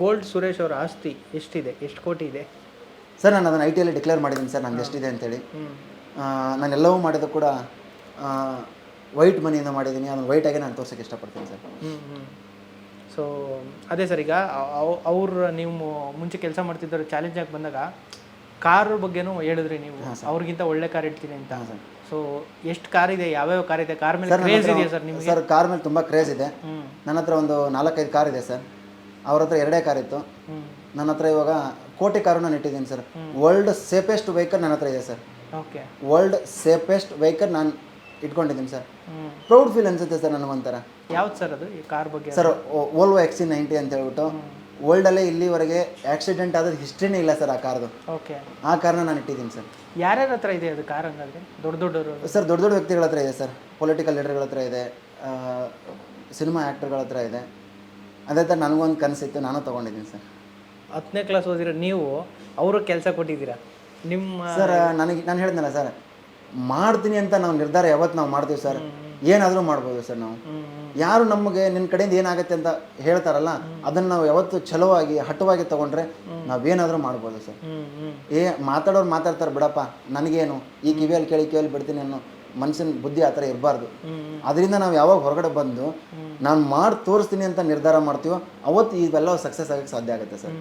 Gold Suresh ಅವರ ಆಸ್ತಿ ಎಷ್ಟಿದೆ? ಎಷ್ಟು ಕೋಟಿ ಇದೆ? ಸರ್ ನಾನು ಅದನ್ನು ಐ ಟಿಯಲ್ಲಿ ಡಿಕ್ಲೇರ್ ಮಾಡಿದ್ದೀನಿ ಸರ್ ನಂದು ಎಷ್ಟಿದೆ ಅಂತೇಳಿ ನಾನೆಲ್ಲವೂ ಮಾಡಿದ್ದು ಕೂಡ ವೈಟ್ ಮನಿಯಿಂದ ಮಾಡಿದ್ದೀನಿ. ಅದನ್ನು ವೈಟಾಗಿ ನಾನು ತೋರ್ಸೋಕ್ಕೆ ಇಷ್ಟಪಡ್ತೀನಿ ಸರ್. ಹ್ಞೂ ಹ್ಞೂ ಸೊ ಅದೇ ಸರ್ ಈಗ ಅವ್ರು ನೀವು ಮುಂಚೆ ಕೆಲಸ ಮಾಡ್ತಿದ್ದರು ಚಾಲೆಂಜಾಗಿ ಬಂದಾಗ ಕಾರ್ ಬಗ್ಗೆನೂ ಹೇಳಿದ್ರಿ ನೀವು. ಅವ್ರಿಗಿಂತ ಒಳ್ಳೆ ಕಾರ್ ಇಡ್ತೀನಿ ಅಂತ. ಸೊ ಎಷ್ಟು ಕಾರ್ ಇದೆ? ಯಾವ್ಯಾವ ಕಾರ್ ಇದೆ? ಕಾರ್ ಮೇಲೆ ಕ್ರೇಜ್ ಇದೆಯಾ ಸರ್ ನಿಮಗೆ? ಸರ್ ಕಾರ್ ಮೇಲೆ ತುಂಬ ಕ್ರೇಜ್ ಇದೆ. ನನ್ನ ಹತ್ರ ಒಂದು ನಾಲ್ಕೈದು ಕಾರ್ ಇದೆ ಸರ್. ಅವ್ರ ಹತ್ರ ಎರಡೇ ಕಾರ್ ಇತ್ತು. ನನ್ನ ಹತ್ರ ಇವಾಗ ಕೋಟಿ ಕಾರು ನಾನು ಇಟ್ಟಿದ್ದೀನಿ ಸರ್. ವರ್ಲ್ಡ್ ಸೇಫೆಸ್ಟ್ ವೆಹಿಕಲ್ ನನ್ನ ಹತ್ರ ಇದೆ sir. Okay. World safest vehicle ನಾನು ಇಟ್ಕೊಂಡಿದ್ದೀನಿ ಸರ್. ಪ್ರೌಡ್ ಫೀಲ್ ಅನ್ಸುತ್ತೆ ಸರ್ ನನಗೊಂಥರ ಯಾವ್ದು ಸರ್ ಅದು ಈ ಕಾರ್ ಬಗ್ಗೆ? ಸರ್ ಓಲ್ವೋ ಎಕ್ಸಿ ನೈಂಟಿ ಅಂತ ಹೇಳ್ಬಿಟ್ಟು ವರ್ಲ್ಡಲ್ಲೇ ಇಲ್ಲಿವರೆಗೆ ಆಕ್ಸಿಡೆಂಟ್ ಆದ ಹಿಸ್ಟ್ರಿನೇ ಇಲ್ಲ ಸರ್ ಆ ಕಾರ್ದು. ಓಕೆ. ಆ ಕಾರ್ನ ನಾನು ಇಟ್ಟಿದ್ದೀನಿ ಸರ್. ಯಾರ್ಯಾರ ಹತ್ರ ಇದೆ ಅದು ಕಾರ್ ಹಂಗಾದ್ರೆ? ದೊಡ್ಡ ದೊಡ್ಡವರು ಸರ್ ದೊಡ್ಡ ದೊಡ್ಡ ವ್ಯಕ್ತಿಗಳ ಹತ್ರ ಇದೆ ಸರ್. ಪೊಲಿಟಿಕಲ್ ಲೀಡರ್ಗಳ ಹತ್ರ ಇದೆ. ಸಿನಿಮಾ ಆ್ಯಕ್ಟರ್ಗಳ ಹತ್ರ ಇದೆ. ಅದೇ ಥರ ನನಗೊಂದು ಕನಸಿತ್ತು ನಾನು ತೊಗೊಂಡಿದ್ದೀನಿ ಸರ್. ಹತ್ತನೇ ಕ್ಲಾಸ್ ಓದಿರೋ ನೀವು ಅವರು ಕೆಲಸ ಕೊಟ್ಟಿದ್ದೀರಾ? ನಿಮ್ಮ ಸರ್ ನನಗೆ ನಾನು ಹೇಳಿದ್ನಲ್ಲ ಸರ್ ಮಾಡ್ತೀನಿ ಅಂತ ನಾವು ನಿರ್ಧಾರ ಯಾವತ್ತು ನಾವು ಮಾಡ್ತೀವಿ ಸರ್ ಏನಾದರೂ ಮಾಡ್ಬೋದು ಸರ್ ನಾವು. ಯಾರು ನಮಗೆ ನಿನ್ನ ಕಡೆಯಿಂದ ಏನಾಗುತ್ತೆ ಅಂತ ಹೇಳ್ತಾರಲ್ಲ ಅದನ್ನು ನಾವು ಯಾವತ್ತು ಚಲೋವಾಗಿ ಹಠವಾಗಿ ತೊಗೊಂಡ್ರೆ ನಾವೇನಾದರೂ ಮಾಡ್ಬೋದು ಸರ್. ಏ ಮಾತಾಡೋರು ಮಾತಾಡ್ತಾರೆ ಬಿಡಪ್ಪ ನನಗೇನು ಈ ಕಿವಿಯಲ್ಲಿ ಕೇಳಿ ಕಿವಿಯಲ್ಲಿ ಬಿಡ್ತೀನಿ ಅನ್ನೋ ಮನುಷ್ಯನ ಬುದ್ಧಿ ಆ ಥರ ಇರಬಾರ್ದು. ಅದರಿಂದ ನಾವು ಯಾವಾಗ ಹೊರಗಡೆ ಬಂದು ನಾನು ಮಾಡಿ ತೋರಿಸ್ತೀನಿ ಅಂತ ನಿರ್ಧಾರ ಮಾಡ್ತೀವೋ ಅವತ್ತು ಇವೆಲ್ಲ ಸಕ್ಸಸ್ ಆಗಕ್ಕೆ ಸಾಧ್ಯ ಆಗುತ್ತೆ ಸರ್.